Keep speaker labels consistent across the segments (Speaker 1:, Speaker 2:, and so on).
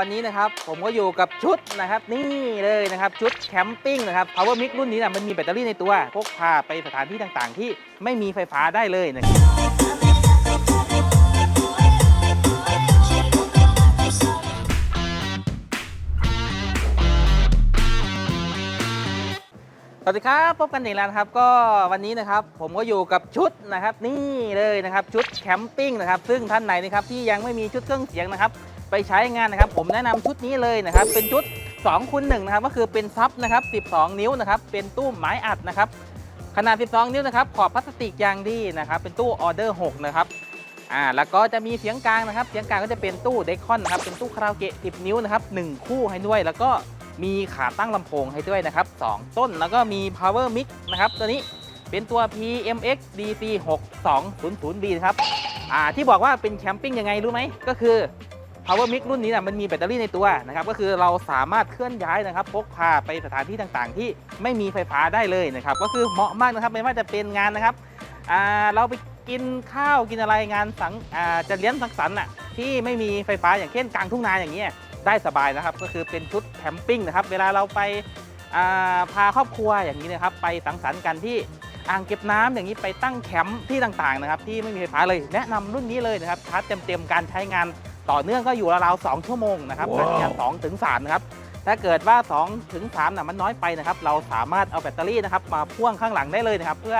Speaker 1: วันนี้นะครับผมก็อยู่กับชุดนะครับนี่เลยนะครับชุดแคมปิ้งนะครับ Power Mix รุ่นนี้นะมันมีแบตเตอรี่ในตัวพกพาไปสถานที่ต่างๆ ที่ไม่มีไฟฟ้าได้เลยนะครับสวัสดีครับพบกันอีกแล้วนะครับก็วันนี้นะครับผมก็อยู่กับชุดนะครับนี่เลยนะครับชุดแคมปิ้งนะครับซึ่งท่านไหนนะครับที่ยังไม่มีชุดเครื่องเสียงนะครับ ไปใช้งานนะครับ ผมแนะนำชุดนี้เลยนะครับ เป็นชุด2คูณ1นะครับก็คือเป็นซับนะครับ 12 นิ้วนะครับ เป็นตู้ไม้อัดนะครับ ขนาด 12 นิ้วนะครับ ขอบพลาสติกยางดีนะครับ เป็นตู้ออเดอร์ 6 นะครับอ่าแล้วก็จะมีเสียงกลางนะครับ เสียงกลางก็จะเป็นตู้เดคอนนะครับ เป็นตู้คาราโอเกะ 10 นิ้วนะครับ 1 คู่ให้ด้วย แล้วก็มีขาตั้งลำโพงให้ด้วยนะครับ 2 ต้น แล้วก็มี power mix นะครับ ตัวนี้เป็นตัว PMX DC 6200B นะครับ อ่า ที่บอกว่าเป็นแคมปิ้งยังไงรู้ไหม ก็คือ Power Mix รุ่นนี้นะมันมีแบตเตอรี่ในตัวนะครับก็คือเราสามารถเคลื่อนย้ายนะครับพกพาไปสถานที่ต่างๆ ที่ไม่มีไฟฟ้าได้เลยนะครับก็คือเหมาะมากนะครับไม่ว่าจะเป็นงานนะครับเราไปกินข้าวกินอะไรงานสังจะเลี้ยงสังสรรค์อะที่ไม่มีไฟฟ้าอย่างเช่นกลางทุ่งนาอย่างเงี้ยได้สบายนะครับก็คือเป็นชุดแคมปิ้งนะครับเวลาเราไปาพาครอบครัวอย่างนี้นะครับไปสังสรรค์กันที่อ่างเก็บน้ำอย่างนี้ไปตั้งแคมป์ที่ต่างๆนะครับที่ไม่มีไฟฟ้าเลยแนะนำรุ่นนี้เลยนะครับชาร์จเต็มๆการใช้งาน ต่อเนื่องก็อยู่ราวๆ2ชั่วโมงนะครับ
Speaker 2: ว้าว
Speaker 1: การใช้งาน2ถึง3นะครับถ้าเกิดว่า2ถึง3น่ะมันน้อยไปนะครับ เราสามารถเอาแบตเตอรี่นะครับมาพ่วงข้างหลังได้เลยนะครับ เพื่อ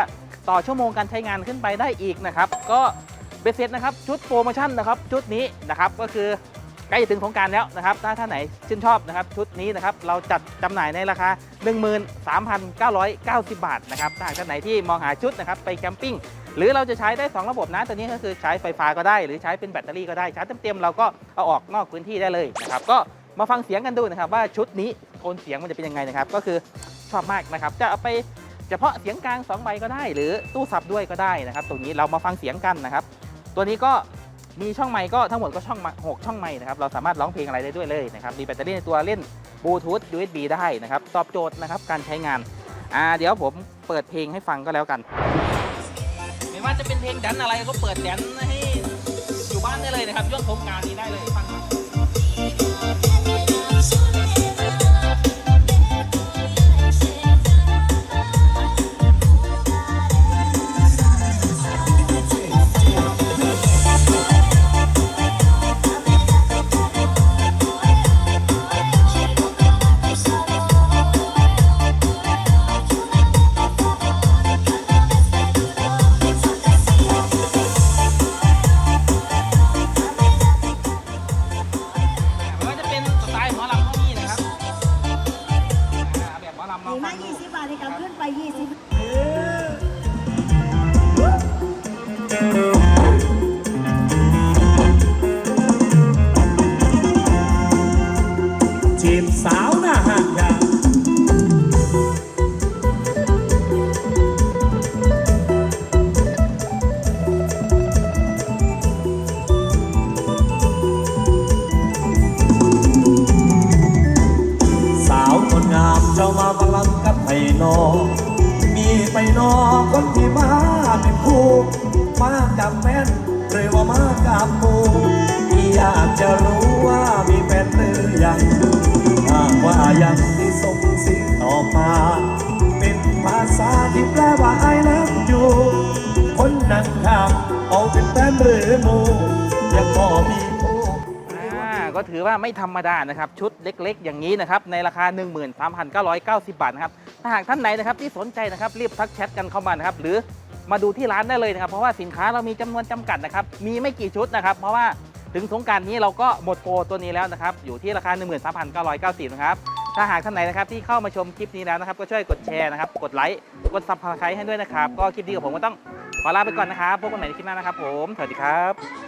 Speaker 1: ต่อชั่วโมงการใช้งานขึ้นไปได้อีกนะครับ ก็เบสเซ็ตนะครับชุดโปรโมชั่นนะครับชุดนี้นะครับก็คือใกล้จะถึงสงกรารแล้วนะครับถ้าท่านไหนชื่นชอบนะครับชุดนี้นะครับเราจัดจำหน่ายในราคา 13,990 บาทนะครับถ้าหากท่านไหนที่มองหาชุดนะครับไปแคมปิ้ง หรือเราจะใช้ได้ 2 ระบบนะตัวนี้ก็คือใช้ไฟฟ้าก็ได้ หรือใช้เป็นแบตเตอรี่ก็ได้ชาร์จเต็มๆเราก็เอาออกนอกพื้นที่ได้เลยนะครับก็มาฟังเสียงกันดูนะครับว่าชุดนี้โทนเสียงมันจะเป็นยังไงนะครับก็คือชอบมากนะครับจะเอาไปเฉพาะเสียงกลาง2ใบก็ได้ หรือตู้สับด้วยก็ได้นะครับตรงนี้เรามาฟังเสียงกันนะครับ ตัวนี้ก็มีช่องไมค์ก็ทั้งหมดก็ช่องหกช่องไมค์นะครับเราสามารถร้องเพลงอะไรได้ด้วยเลยนะครับมีแบตเตอรี่ในตัวเล่นบลูทูธ USB ได้นะครับตอบโจทย์นะครับการใช้งานอ่าเดี๋ยวผมเปิดเพลงให้ฟังก็แล้วกัน ว่าจะเป็นเพลงแดนอะไรก็เปิดแดนให้อยู่บ้านได้เลยนะครับช่วงสงการนี้ได้เลยฟัง ดีมา20 บา
Speaker 3: ทในการขึ้นไป
Speaker 2: 20 มากับแม่นหรือว่ามากับหมูอยากจะรู้ว่ามีแฟนหรือยังหากว่ายังที่ส่งสิ่งต่อมาเป็นภาษาที่แปลว่า I love you คนนั่งข้างเอาเป็นแฟนหรือหมูยังพอมี
Speaker 1: อ่าก็ถือว่าไม่ธรรมดานะครับ ชุดเล็กๆ อย่างนี้นะครับ ในราคา 13,990 บาทนะครับ ถ้าหากท่านไหนนะครับที่สนใจนะครับ รีบทักแชทกันเข้ามานะครับ หรือ มาดูที่ร้านได้เลยนะครับ เพราะว่าสินค้าเรามีจำนวนจำกัดนะครับ มีไม่กี่ชุดนะครับ เพราะว่าถึงสงการนี้เราก็หมดโปรตัวนี้แล้วนะครับ อยู่ที่ราคา 13,990 นะครับ ถ้าหากท่านไหนนะครับที่เข้ามาชมคลิปนี้แล้วนะครับ ก็ช่วยกดแชร์นะครับ กดไลค์ กดซับสไครต์ให้ด้วยนะครับ ก็คลิปนี้กับผมก็ต้องขอลาไปก่อนนะครับ พบกันใหม่ในคลิปหน้านะครับผม สวัสดีครับ